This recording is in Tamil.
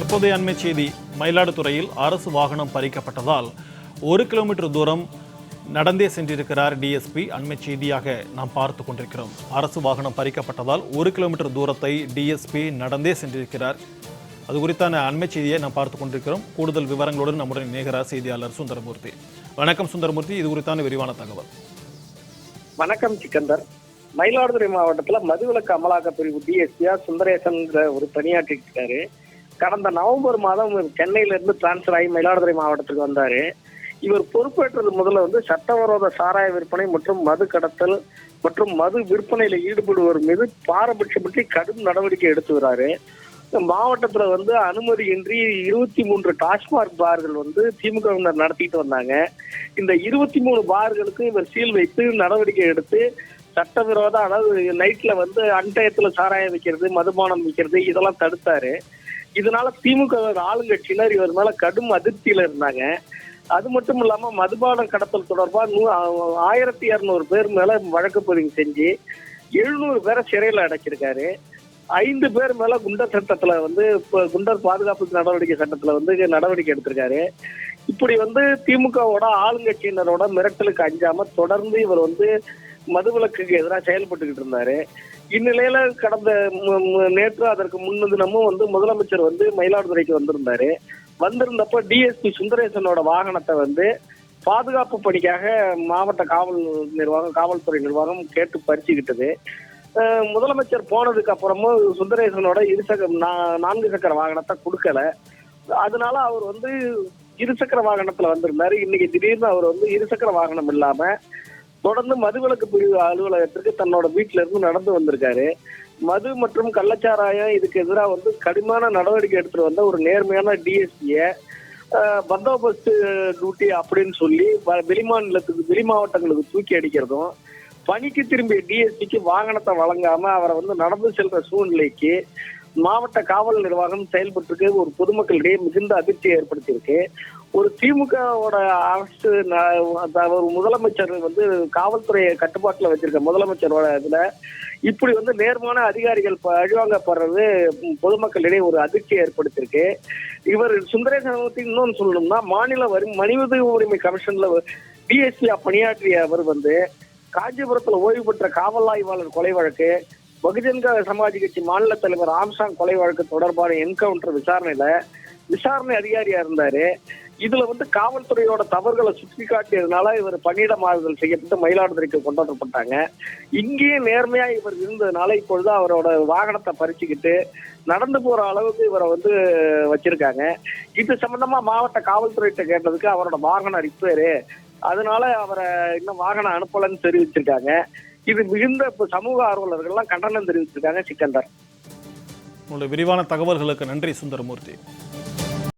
தற்போதைய அண்மை செய்தி மயிலாடுதுறையில் அரசு வாகனம் பறிக்கப்பட்டதால் ஒரு கிலோமீட்டர் தூரம் நடந்தே சென்றிருக்கிறார் டிஎஸ்பி அண்மை செய்தியாக நாம் பார்த்து கொண்டிருக்கிறோம். அரசு வாகனம் பறிக்கப்பட்டதால் ஒரு கிலோமீட்டர் தூரத்தை டிஎஸ்பி நடந்தே சென்றிருக்கிறார். அது குறித்தான அண்மை செய்தியை நாம் பார்த்து கொண்டிருக்கிறோம். கூடுதல் விவரங்களுடன் நம்முடன் இணைகிறார் செய்தியாளர் சுந்தரமூர்த்தி. வணக்கம் சுந்தரமூர்த்தி. இது குறித்தான விரிவான தகவல். வணக்கம் சிக்கந்தர். மயிலாடுதுறை மாவட்டத்தில் மதுவிலக்கு அமலாக்க பிரிவு டிஎஸ்பியா சுந்தரேசன்ங்கிற ஒரு பணியாற்றிட்டு இருக்காரு. கடந்த நவம்பர் மாதம் இவர் சென்னையில இருந்து டிரான்ஸ்பர் ஆகி மயிலாடுதுறை மாவட்டத்துக்கு வந்தாரு. இவர் பொறுப்பேற்றது முதல்ல வந்து சட்டவிரோத சாராய விற்பனை மற்றும் மது கடத்தல் மற்றும் மது விற்பனையில ஈடுபடுவோர் மீது பாரபட்சமின்றி கடும் நடவடிக்கை எடுத்து வராரு. மாவட்டத்தில் மாவட்டத்துல வந்து அனுமதியின்றி இருபத்தி மூன்று டாஸ்மாக் பார்கள் வந்து திமுகவினர் நடத்திட்டு வந்தாங்க. இந்த இருபத்தி மூணு பார்களுக்கு இவர் சீல் வைத்து நடவடிக்கை எடுத்து சட்டவிரோத அதாவது நைட்ல வந்து அன்டயத்துல சாராயம் விற்கிறது மதுபானம் விற்கிறது இதெல்லாம் தடுத்தாரு. இதனால திமுக ஆளுங்கட்சியினர் இவர் மேல கடும் அதிருப்தியில இருந்தாங்க. அது மட்டும் இல்லாம மதுபான கடத்தல் தொடர்பா நூ ஆயிரத்தி இருநூறு பேர் மேல வழக்கு பதிவு செஞ்சு எழுநூறு பேரை சிறையில அடைச்சிருக்காரு. ஐந்து பேர் மேல குண்டர் சட்டத்துல வந்து குண்டர் பாதுகாப்பு நடவடிக்கை சட்டத்துல வந்து நடவடிக்கை எடுத்திருக்காரு. இப்படி வந்து திமுகவோட ஆளுங்கட்சியினரோட மிரட்டலுக்கு அஞ்சாம தொடர்ந்து இவர் வந்து மதுவிலக்குக்கு எதிராக செயல்பட்டுக்கிட்டு இருந்தாரு. இந்நிலையில கடந்த மு- நேற்று அதற்கு முன்னதினமும் வந்து முதலமைச்சர் வந்து மயிலாடுதுறைக்கு வந்திருந்தாரு. வந்திருந்தப்ப டிஎஸ்பி சுந்தரேசனோட வாகனத்தை வந்து பாதுகாப்பு பணிக்காக மாவட்ட காவல் நிர்வாகம் காவல்துறை நிர்வாகம் கேட்டு பறிச்சுக்கிட்டது. முதலமைச்சர் போனதுக்கு அப்புறமும் சுந்தரேசனோட இருசக்கர நான்கு சக்கர வாகனத்தை கொடுக்கல. அதனால அவர் வந்து இருசக்கர வாகனத்துல வந்திருந்தாரு. இன்னைக்கு திடீர்னு அவர் வந்து இருசக்கர வாகனம் இல்லாம தொடர்ந்து மதுவிலக்கு பிரிவு அலுவலகத்திற்கு தன்னோட வீட்டுல இருந்து நடந்து வந்திருக்காரு. மது மற்றும் கள்ளச்சாராயம் இதுக்கு எதிராக வந்து கடுமையான நடவடிக்கை எடுத்துட்டு வந்த ஒரு நேர்மையான டிஎஸ்பிய பந்தோபஸ்து டியூட்டி அப்படின்னு சொல்லி வெளிமாநிலத்துக்கு வெளி மாவட்டங்களுக்கு தூக்கி அடிக்கிறதும் பணிக்கு திரும்பிய டிஎஸ்பிக்கு வாகனத்தை வழங்காம அவரை வந்து நடந்து செல்ற சூழ்நிலைக்கு மாவட்ட காவல் நிர்வாகம் செயல்பட்டிருக்கு. ஒரு பொதுமக்களிடையே மிகுந்த அதிர்ச்சியை ஏற்படுத்தியிருக்கு. ஒரு திமுகவோட அரசு ஒரு முதலமைச்சர் வந்து காவல்துறையை கட்டுப்பாட்டில் வச்சிருக்க முதலமைச்சரோட இதுல இப்படி வந்து நேர்மான அதிகாரிகள் ப- அழிவாங்கப்படுறது பொதுமக்களிடையே ஒரு அதிர்ச்சியை ஏற்படுத்தியிருக்கு. இவர் சுந்தரேசன் பத்தி இன்னொன்னு சொல்லணும்னா மாநில வரி மனித உரிமை கமிஷன்ல டிஎஸ்பி பணியாற்றிய அவர் வந்து காஞ்சிபுரத்துல ஓய்வு பெற்ற காவல் ஆய்வாளர் கொலை வழக்கு பகுஜன் சமாஜ் கட்சி மாநில தலைவர் ஆம்சாங் கொலை வழக்கு தொடர்பான என்கவுண்டர் விசாரணையில விசாரணை அதிகாரியா இருந்தாரு. இதுல வந்து காவல்துறையோட தவறுகளை சுட்டி காட்டியதுனால இவர் பணியிட மாறுதல் செய்யப்பட்டு மயிலாடுதுறைக்கு கொண்டு வரப்பட்டாங்க. இங்கேயும் நேர்மையா இவர் இருந்ததுனால இப்பொழுது அவரோட வாகனத்தை பறிச்சுக்கிட்டு நடந்து போற அளவுக்கு இவரை வந்து வச்சிருக்காங்க. இது சம்பந்தமா மாவட்ட காவல்துறையிட்ட கேட்டதுக்கு அவரோட வாகனம் ரிப்பேரு. அதனால அவரை இன்னும் வாகனம் அனுப்பலன்னு தெரிவிச்சிருக்காங்க. இது மிகுந்த சமூக ஆர்வலர்கள்லாம் கண்டனம் தெரிவிச்சிருக்காங்க சிக்கந்தர். உங்களுடைய விரிவான தகவல்களுக்கு நன்றி சுந்தரமூர்த்தி.